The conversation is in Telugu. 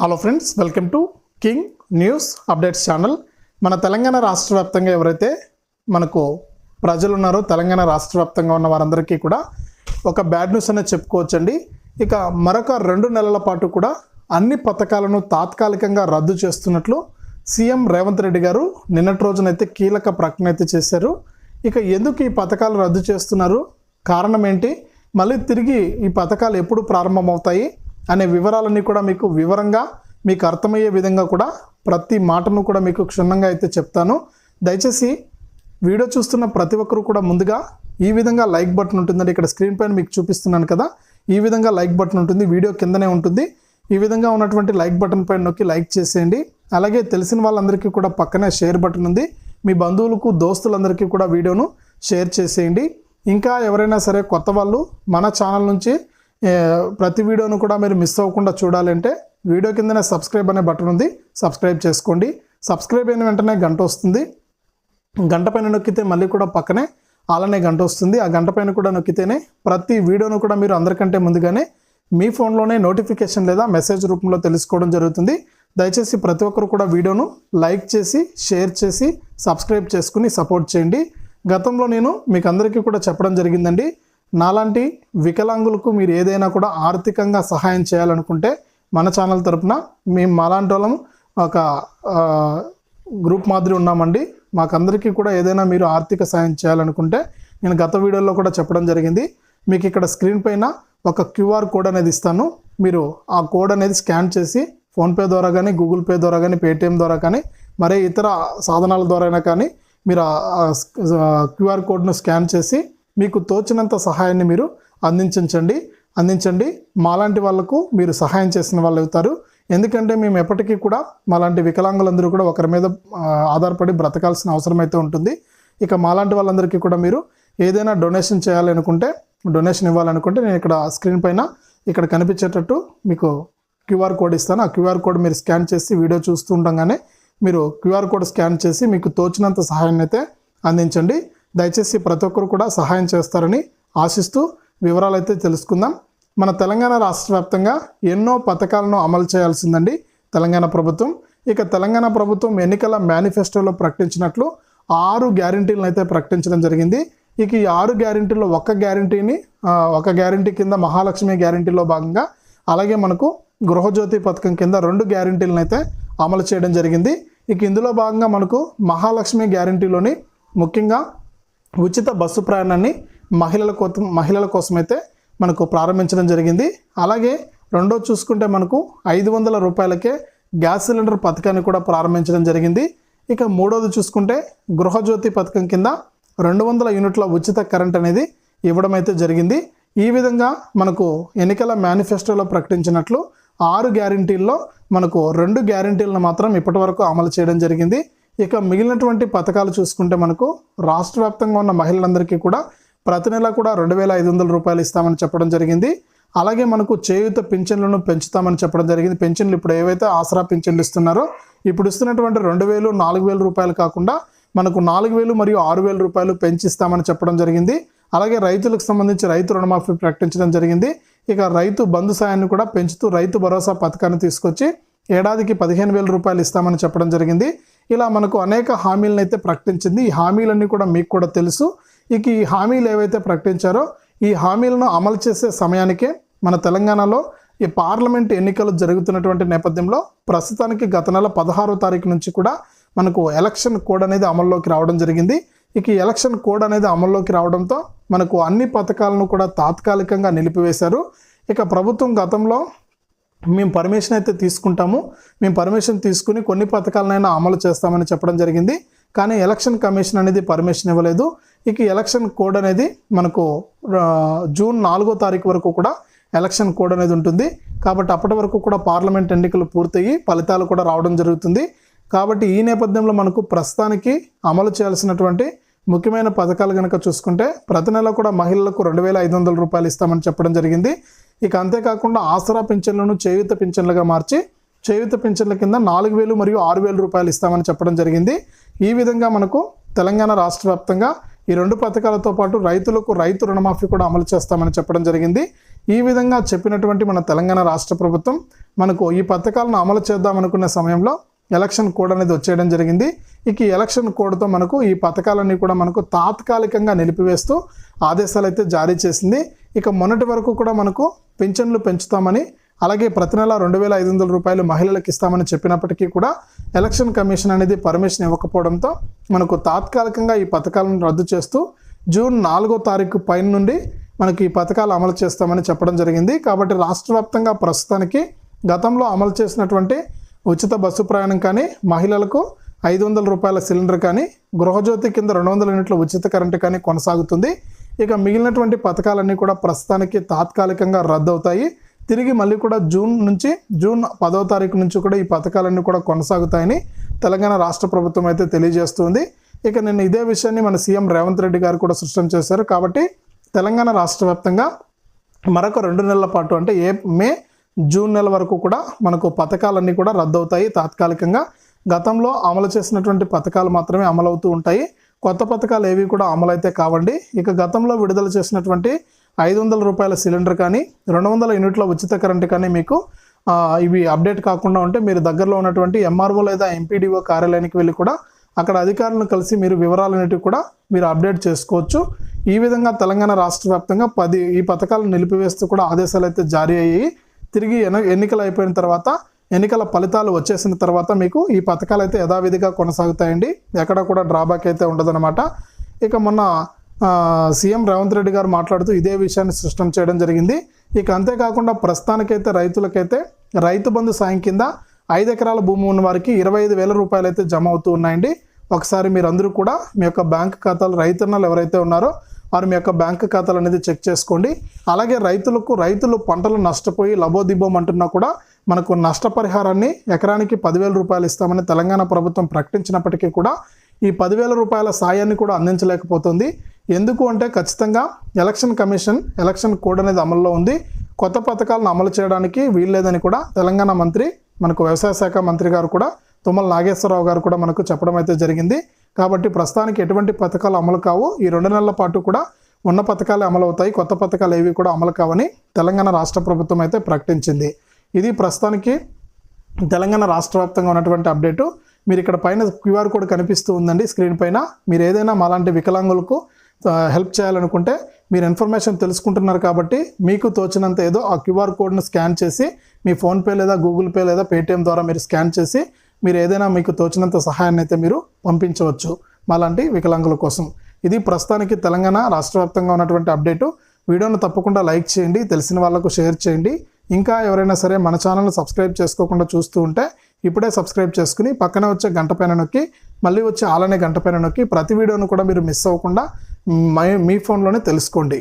Hello friends welcome to king news updates channel మన తెలంగాణ రాష్ట్ర వ్యాప్తంగా ఎవరైతే మనకు ప్రజలు ఉన్నారో తెలంగాణ రాష్ట్ర వ్యాప్తంగా ఉన్న వారందరికీ కూడా ఒక బ్యాడ్ న్యూస్ అనేది చెప్పుకోవచ్చండి. ఇక మరొక రెండు నెలల పాటు కూడా అన్ని పథకాలను తాత్కాలికంగా రద్దు చేస్తున్నట్లు సీఎం రేవంత్ రెడ్డి గారు నిన్నటి రోజునైతే కీలక ప్రకటన అయితే చేశారు. ఇక ఎందుకు ఈ పథకాలు రద్దు చేస్తున్నారు? కారణం ఏంటి? మళ్ళీ తిరిగి ఈ పథకాలు ఎప్పుడు ప్రారంభమవుతాయి? అనే వివరాలన్నీ కూడా మీకు వివరంగా మీకు అర్థమయ్యే విధంగా కూడా ప్రతి మాటను కూడా మీకు క్షుణ్ణంగా అయితే చెప్తాను. దయచేసి వీడియో చూస్తున్న ప్రతి ఒక్కరు కూడా ముందుగా ఈ విధంగా లైక్ బటన్ ఉంటుందండి. ఇక్కడ స్క్రీన్ పైన మీకు చూపిస్తున్నాను కదా ఈ విధంగా లైక్ బటన్ ఉంటుంది. వీడియో కిందనే ఉంటుంది. ఈ విధంగా ఉన్నటువంటి లైక్ బటన్ పైన నొక్కి లైక్ చేసేయండి. అలాగే తెలిసిన వాళ్ళందరికీ కూడా పక్కనే షేర్ బటన్ ఉంది. మీ బంధువులకు దోస్తులందరికీ కూడా వీడియోను షేర్ చేసేయండి. ఇంకా ఎవరైనా సరే కొత్త వాళ్ళు మన ఛానల్ నుంచి ప్రతి వీడియోను కూడా మీరు మిస్ అవ్వకుండా చూడాలంటే వీడియో కిందనే సబ్స్క్రైబ్ అనే బటన్ ఉంది. సబ్స్క్రైబ్ చేసుకోండి. సబ్స్క్రైబ్ అయిన వెంటనే గంట వస్తుంది. గంట పైన నొక్కితే మళ్ళీ కూడా పక్కనే అలానే గంట వస్తుంది. ఆ గంట పైన కూడా నొక్కితేనే ప్రతి వీడియోను కూడా మీరు అందరికంటే ముందుగానే మీ ఫోన్లోనే నోటిఫికేషన్ లేదా మెసేజ్ రూపంలో తెలుసుకోవడం జరుగుతుంది. దయచేసి ప్రతి ఒక్కరు కూడా వీడియోను లైక్ చేసి షేర్ చేసి సబ్స్క్రైబ్ చేసుకుని సపోర్ట్ చేయండి. గతంలో నేను మీకు అందరికీ కూడా చెప్పడం జరిగిందండి. నాలాంటి వికలాంగులకు మీరు ఏదైనా కూడా ఆర్థికంగా సహాయం చేయాలనుకుంటే మన ఛానల్ తరపున మేము మాలాంటి వాళ్ళం ఒక గ్రూప్ మాదిరి ఉన్నామండి. మాకందరికీ కూడా ఏదైనా మీరు ఆర్థిక సాయం చేయాలనుకుంటే నేను గత వీడియోలో కూడా చెప్పడం జరిగింది. మీకు ఇక్కడ స్క్రీన్ పైన ఒక క్యూఆర్ కోడ్ అనేది ఇస్తాను. మీరు ఆ కోడ్ అనేది స్కాన్ చేసి ఫోన్పే ద్వారా కానీ గూగుల్ పే ద్వారా కానీ పేటిఎం ద్వారా కానీ మరే ఇతర సాధనాల ద్వారా అయినా కానీ మీరు క్యూఆర్ కోడ్ను స్కాన్ చేసి మీకు తోచినంత సహాయాన్ని మీరు అందించండి. అందించండి. మాలాంటి వాళ్ళకు మీరు సహాయం చేసిన వాళ్ళు అవుతారు. ఎందుకంటే మేము ఎప్పటికీ కూడా మాలాంటి వికలాంగులందరూ కూడా ఒకరి మీద ఆధారపడి బ్రతకాల్సిన అవసరం అయితే ఉంటుంది. ఇక మాలాంటి వాళ్ళందరికీ కూడా మీరు ఏదైనా డొనేషన్ చేయాలనుకుంటే డొనేషన్ ఇవ్వాలనుకుంటే నేను ఇక్కడ స్క్రీన్ పైన ఇక్కడ కనిపించేటట్టు మీకు క్యూఆర్ కోడ్ ఇస్తాను. ఆ క్యూఆర్ కోడ్ మీరు స్కాన్ చేసి వీడియో చూస్తూ ఉండగానే మీరు క్యూఆర్ కోడ్ స్కాన్ చేసి మీకు తోచినంత సహాయాన్ని అయితే అందించండి. దయచేసి ప్రతి ఒక్కరు కూడా సహాయం చేస్తారని ఆశిస్తూ వివరాలు అయితే తెలుసుకుందాం. మన తెలంగాణ రాష్ట్ర వ్యాప్తంగా ఎన్నో పథకాలను అమలు చేయాల్సిందండి తెలంగాణ ప్రభుత్వం. ఇక తెలంగాణ ప్రభుత్వం ఎన్నికల మేనిఫెస్టోలో ప్రకటించినట్లు ఆరు గ్యారంటీలను అయితే ప్రకటించడం జరిగింది. ఇక ఈ ఆరు గ్యారంటీలో ఒక్క గ్యారంటీని ఒక గ్యారంటీ కింద మహాలక్ష్మి గ్యారంటీలో భాగంగా అలాగే మనకు గృహజ్యోతి పథకం కింద రెండు గ్యారంటీలను అయితే అమలు చేయడం జరిగింది. ఇక ఇందులో భాగంగా మనకు మహాలక్ష్మి గ్యారంటీలోని ముఖ్యంగా ఉచిత బస్సు ప్రయాణాన్ని మహిళల కోసం మహిళల కోసమైతే మనకు ప్రారంభించడం జరిగింది. అలాగే రెండో చూసుకుంటే మనకు ఐదు వందల రూపాయలకే గ్యాస్ సిలిండర్ పథకాన్ని కూడా ప్రారంభించడం జరిగింది. ఇక మూడోది చూసుకుంటే గృహజ్యోతి పథకం కింద రెండు వందల యూనిట్ల ఉచిత కరెంట్ అనేది ఇవ్వడం అయితే జరిగింది. ఈ విధంగా మనకు ఎన్నికల మేనిఫెస్టోలో ప్రకటించినట్లు ఆరు గ్యారంటీల్లో మనకు రెండు గ్యారంటీలను మాత్రం ఇప్పటివరకు అమలు చేయడం జరిగింది. ఇక మిగిలినటువంటి పథకాలు చూసుకుంటే మనకు రాష్ట్ర వ్యాప్తంగా ఉన్న మహిళలందరికీ కూడా ప్రతి నెల కూడా రెండు వేల ఐదు వందల రూపాయలు ఇస్తామని చెప్పడం జరిగింది. అలాగే మనకు చేయూత పింఛన్లను పెంచుతామని చెప్పడం జరిగింది. పెన్షన్లు ఇప్పుడు ఏవైతే ఆసరా పింఛన్లు ఇస్తున్నారో ఇప్పుడు ఇస్తున్నటువంటి రెండు వేలు నాలుగు వేల రూపాయలు కాకుండా మనకు నాలుగు వేలు మరియు ఆరు వేల రూపాయలు పెంచిస్తామని చెప్పడం జరిగింది. అలాగే రైతులకు సంబంధించి రైతు రుణమాఫీ ప్రకటించడం జరిగింది. ఇక రైతు బంధు సాయాన్ని కూడా పెంచుతూ రైతు భరోసా పథకాన్ని తీసుకొచ్చి ఏడాదికి పదిహేను వేల రూపాయలు ఇస్తామని చెప్పడం జరిగింది. ఇలా మనకు అనేక హామీలను అయితే ప్రకటించింది. ఈ హామీలన్నీ కూడా మీకు కూడా తెలుసు. ఇక ఈ హామీలు ఏవైతే ప్రకటించారో ఈ హామీలను అమలు చేసే సమయానికే మన తెలంగాణలో ఈ పార్లమెంట్ ఎన్నికలు జరుగుతున్నటువంటి నేపథ్యంలో ప్రస్తుతానికి గత నెల పదహారో తారీఖు నుంచి కూడా మనకు ఎలక్షన్ కోడ్ అనేది అమల్లోకి రావడం జరిగింది. ఇక ఈ ఎలక్షన్ కోడ్ అనేది అమల్లోకి రావడంతో మనకు అన్ని పథకాలను కూడా తాత్కాలికంగా నిలిపివేశారు. ఇక ప్రభుత్వం గతంలో మేము పర్మిషన్ అయితే తీసుకుంటాము. మేము పర్మిషన్ తీసుకుని కొన్ని పథకాలనైనా అమలు చేస్తామని చెప్పడం జరిగింది. కానీ ఎలక్షన్ కమిషన్ అనేది పర్మిషన్ ఇవ్వలేదు. ఇక ఈ ఎలక్షన్ కోడ్ అనేది మనకు జూన్ నాలుగో తారీఖు వరకు కూడా ఎలక్షన్ కోడ్ అనేది ఉంటుంది. కాబట్టి అప్పటి వరకు కూడా పార్లమెంట్ ఎన్నికలు పూర్తయ్యి ఫలితాలు కూడా రావడం జరుగుతుంది. కాబట్టి ఈ నేపథ్యంలో మనకు ప్రస్తుతానికి అమలు చేయాల్సినటువంటి ముఖ్యమైన పథకాలు కనుక చూసుకుంటే ప్రతి నెల కూడా మహిళలకు రెండు వేల ఐదు వందల రూపాయలు ఇస్తామని చెప్పడం జరిగింది. ఇక అంతేకాకుండా ఆసరా పింఛన్లను చేయుత పింఛన్లుగా మార్చి చేయుత పింఛన్ల కింద నాలుగు వేలు మరియు ఆరు వేల రూపాయలు ఇస్తామని చెప్పడం జరిగింది. ఈ విధంగా మనకు తెలంగాణ రాష్ట్ర వ్యాప్తంగా ఈ రెండు పథకాలతో పాటు రైతులకు రైతు రుణమాఫీ కూడా అమలు చేస్తామని చెప్పడం జరిగింది. ఈ విధంగా చెప్పినటువంటి మన తెలంగాణ రాష్ట్ర ప్రభుత్వం మనకు ఈ పథకాలను అమలు చేద్దామనుకున్న సమయంలో ఎలక్షన్ కోడ్ అనేది వచ్చేయడం జరిగింది. ఇక ఎలక్షన్ కోడ్తో మనకు ఈ పథకాలన్నీ కూడా మనకు తాత్కాలికంగా నిలిపివేస్తూ ఆదేశాలు అయితే జారీ చేసింది. ఇక మొన్నటి వరకు కూడా మనకు పింఛన్లు పెంచుతామని అలాగే ప్రతి నెల రెండు వేల ఐదు వందల రూపాయలు మహిళలకు ఇస్తామని చెప్పినప్పటికీ కూడా ఎలక్షన్ కమిషన్ అనేది పర్మిషన్ ఇవ్వకపోవడంతో మనకు తాత్కాలికంగా ఈ పథకాలను రద్దు చేస్తూ జూన్ నాలుగో తారీఖు పైన నుండి మనకి ఈ పథకాలు అమలు చేస్తామని చెప్పడం జరిగింది. కాబట్టి రాష్ట్ర వ్యాప్తంగా ప్రస్తుతానికి గతంలో అమలు చేసినటువంటి ఉచిత బస్సు ప్రయాణం కానీ మహిళలకు ఐదు వందల రూపాయల సిలిండర్ కానీ గృహజ్యోతి కింద రెండు వందల యూనిట్ల ఉచిత కరెంటు కానీ కొనసాగుతుంది. ఇక మిగిలినటువంటి పథకాలన్నీ కూడా ప్రస్తుతానికి తాత్కాలికంగా రద్దు అవుతాయి తిరిగి మళ్ళీ కూడా జూన్ నుంచి జూన్ పదవ తారీఖు నుంచి కూడా ఈ పథకాలన్నీ కూడా కొనసాగుతాయని తెలంగాణ రాష్ట్ర ప్రభుత్వం అయితే తెలియజేస్తుంది. ఇక నిన్న ఇదే విషయాన్ని మన సీఎం రేవంత్ రెడ్డి గారు కూడా స్పష్టం చేశారు. కాబట్టి తెలంగాణ రాష్ట్ర వ్యాప్తంగా మరొక రెండు నెలల పాటు అంటే ఏ మే జూన్ నెల వరకు కూడా మనకు పథకాలన్నీ కూడా రద్దవుతాయి. తాత్కాలికంగా గతంలో అమలు చేసినటువంటి పథకాలు మాత్రమే అమలవుతూ ఉంటాయి. కొత్త పథకాలు ఏవి కూడా అమలైతే కావండి. ఇక గతంలో విడుదల చేసినటువంటి ఐదు వందల రూపాయల సిలిండర్ కానీ రెండు వందల యూనిట్ల ఉచిత కరెంట్ కానీ మీకు ఇవి అప్డేట్ కాకుండా ఉంటే మీరు దగ్గరలో ఉన్నటువంటి ఎంఆర్ఓ లేదా ఎంపీడీఓ కార్యాలయానికి వెళ్ళి కూడా అక్కడ అధికారులను కలిసి మీరు వివరాలన్నిటివి కూడా మీరు అప్డేట్ చేసుకోవచ్చు. ఈ విధంగా తెలంగాణ రాష్ట్ర వ్యాప్తంగా పది ఈ పథకాలను నిలిపివేస్తూ కూడా ఆదేశాలు అయితే జారీ అయ్యాయి. తిరిగి ఎన ఎన్నికలు అయిపోయిన తర్వాత ఎన్నికల ఫలితాలు వచ్చేసిన తర్వాత మీకు ఈ పథకాలు అయితే యథావిధిగా కొనసాగుతాయండి. ఎక్కడ కూడా డ్రాబ్యాక్ అయితే ఉండదన్నమాట. ఇక మొన్న సీఎం రేవంత్ రెడ్డి గారు మాట్లాడుతూ ఇదే విషయాన్ని స్పష్టం చేయడం జరిగింది. ఇక అంతేకాకుండా ప్రస్తుతానికైతే రైతులకైతే రైతు బంధు సాయం కింద ఐదు ఎకరాల భూమి ఉన్న వారికి ఇరవై ఐదు వేల రూపాయలు అయితే జమ అవుతూ ఉన్నాయండి. ఒకసారి మీరందరూ కూడా మీ యొక్క బ్యాంక్ ఖాతాలు రైతన్నలు ఎవరైతే ఉన్నారో వారు మీ యొక్క బ్యాంక్ ఖాతాలు అనేది చెక్ చేసుకోండి. అలాగే రైతులకు రైతులు పంటలు నష్టపోయి లబోదిబ్బం అంటున్నా కూడా మనకు నష్టపరిహారాన్ని ఎకరానికి పదివేల రూపాయలు ఇస్తామని తెలంగాణ ప్రభుత్వం ప్రకటించినప్పటికీ కూడా ఈ పదివేల రూపాయల సాయాన్ని కూడా అందించలేకపోతుంది. ఎందుకు అంటే ఖచ్చితంగా ఎలక్షన్ కమిషన్ ఎలక్షన్ కోడ్ అనేది అమల్లో ఉంది. కొత్త పథకాలను అమలు చేయడానికి వీల్లేదని కూడా తెలంగాణ మంత్రి మనకు వ్యవసాయ శాఖ మంత్రి గారు కూడా తుమ్మల నాగేశ్వరరావు గారు కూడా మనకు చెప్పడం అయితే జరిగింది. కాబట్టి ప్రస్తుతానికి ఎటువంటి పథకాలు అమలు కావు. ఈ రెండు నెలల పాటు కూడా ఉన్న పథకాలే అమలవుతాయి. కొత్త పథకాలు ఏవి కూడా అమలు కావని తెలంగాణ రాష్ట్ర ప్రభుత్వం అయితే ప్రకటించింది. ఇది ప్రస్తుతానికి తెలంగాణ రాష్ట్ర వ్యాప్తంగా ఉన్నటువంటి అప్డేటు. మీరు ఇక్కడ పైన క్యూఆర్ కోడ్ కనిపిస్తూ ఉందండి స్క్రీన్ పైన. మీరు ఏదైనా మాలాంటి వికలాంగులకు హెల్ప్ చేయాలనుకుంటే మీరు ఇన్ఫర్మేషన్ తెలుసుకుంటున్నారు కాబట్టి మీకు తోచినంత ఏదో ఆ క్యూఆర్ కోడ్ను స్కాన్ చేసి మీ ఫోన్పే లేదా గూగుల్ పే లేదా పేటిఎం ద్వారా మీరు స్కాన్ చేసి మీరు ఏదైనా మీకు తోచినంత సహాయాన్ని అయితే మీరు పంపించవచ్చు మాలాంటి వికలాంగుల కోసం. ఇది ప్రస్తుతానికి తెలంగాణ రాష్ట్ర వ్యాప్తంగా ఉన్నటువంటి అప్డేటు. వీడియోను తప్పకుండా లైక్ చేయండి తెలిసిన వాళ్ళకు షేర్ చేయండి. ఇంకా ఎవరైనా సరే మన ఛానల్ని సబ్స్క్రైబ్ చేసుకోకుండా చూస్తూ ఉంటే ఇప్పుడే సబ్స్క్రైబ్ చేసుకుని పక్కనే వచ్చే గంట పైన నొక్కి మళ్ళీ వచ్చే ఆలనే గంట పైన నొక్కి ప్రతి వీడియోను కూడా మీరు మిస్ అవ్వకుండా మీ మీ ఫోన్లోనే తెలుసుకోండి.